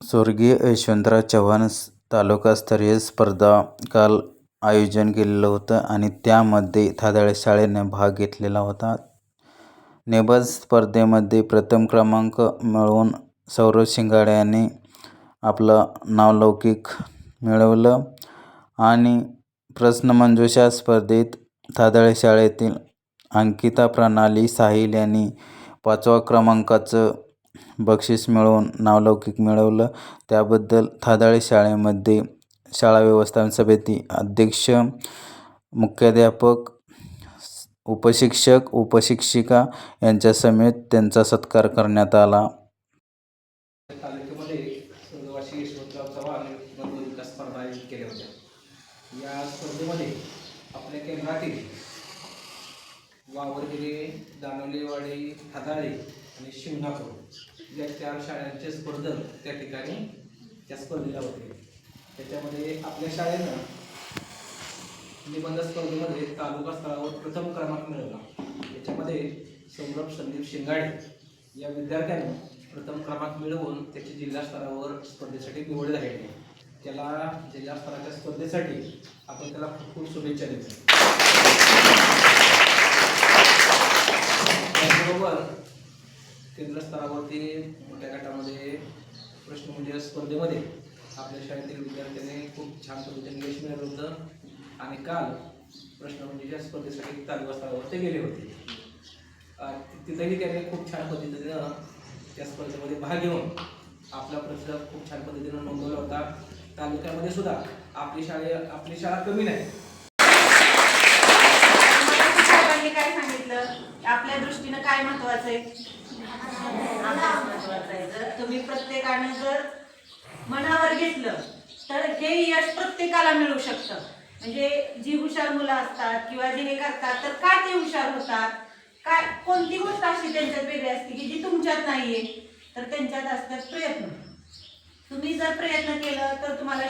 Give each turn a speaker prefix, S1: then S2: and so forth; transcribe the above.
S1: स्वर्गीय यशवंतराव चव्हाण तालुकास्तरीय स्पर्धा काल आयोजन केलेलं होतं आणि त्यामध्ये थादाळे शाळेने भाग घेतलेला होता. नेबज स्पर्धेमध्ये प्रथम क्रमांक मिळवून सौरव शिंगाडे यांनी आपलं नावलौकिक मिळवलं आणि प्रश्नमंजुषा स्पर्धेत थादाळे शाळेतील अंकिता प्रणाली साहिल यांनी पाचवा क्रमांकाचं बक्षीस मिळवून नावलौकिक मिळवलं. त्याबद्दल थादाळे शाळेमध्ये शाळा व्यवस्थापन समिती अध्यक्ष मुख्याध्यापक उपशिक्षक उपशिक्षिका यांच्या समेत त्यांचा सत्कार करण्यात आला.
S2: तालुक्यामध्ये स्वर्गवासी यशवंतराव या स्पर्धेमध्ये आपल्या केंद्रातील वावरगिरे दानवलेवाडी हादाळे आणि शिवनापूर ज्या चार शाळांचे स्पर्धक त्या ठिकाणी त्या स्पर्धेला होते. त्याच्यामध्ये आपल्या शाळेनं निबंध स्पर्धेमध्ये तालुका स्तरावर प्रथम क्रमांक मिळवला. याच्यामध्ये सौरभ संदीप शिंगाडे या विद्यार्थ्याने प्रथम क्रमांक मिळवून त्याची जिल्हा स्तरावर स्पर्धेसाठी निवड झालेली आहे. त्याला जिल्हा स्तराच्या स्पर्धेसाठी आपण त्याला खूप खूप शुभेच्छा देतो. त्याचबरोबर केंद्र स्तरावरती मोठ्या गटामध्ये प्रश्न म्हणजे स्पर्धेमध्ये आपल्या शाळेतील विद्यार्थ्याने खूप छान पद्धतीने यश मिळवलं होतं. आणि काल प्रश्न म्हणजे या स्पर्धेसाठी तालुका स्तरावर ते गेले होते. तिथेही त्याने खूप छान पद्धतीनं त्या स्पर्धेमध्ये भाग घेऊन आपला प्रतिसाद खूप छान पद्धतीनं नोंदवला होता. तालुक्यामध्ये सुद्धा आपली शाळे आपली शाळा कमी नाही.
S3: काय सांगितलं? आपल्या दृष्टीनं काय महत्वाचं आहे? अभ्यास आहे. जर तुम्ही प्रत्येकानं जर मनावर घेतलं तर हे यश प्रत्येकाला मिळू शकतं. म्हणजे जी हुशार मुलं असतात किंवा जे हे करतात तर का ते हुशार होतात? काय कोणती गोष्ट अशी त्यांच्यात वेगळी असते की जी तुमच्यात नाहीये? तर त्यांच्यात असतात प्रयत्न. तुम्ही जर प्रयत्न केलं तर तुम्हाला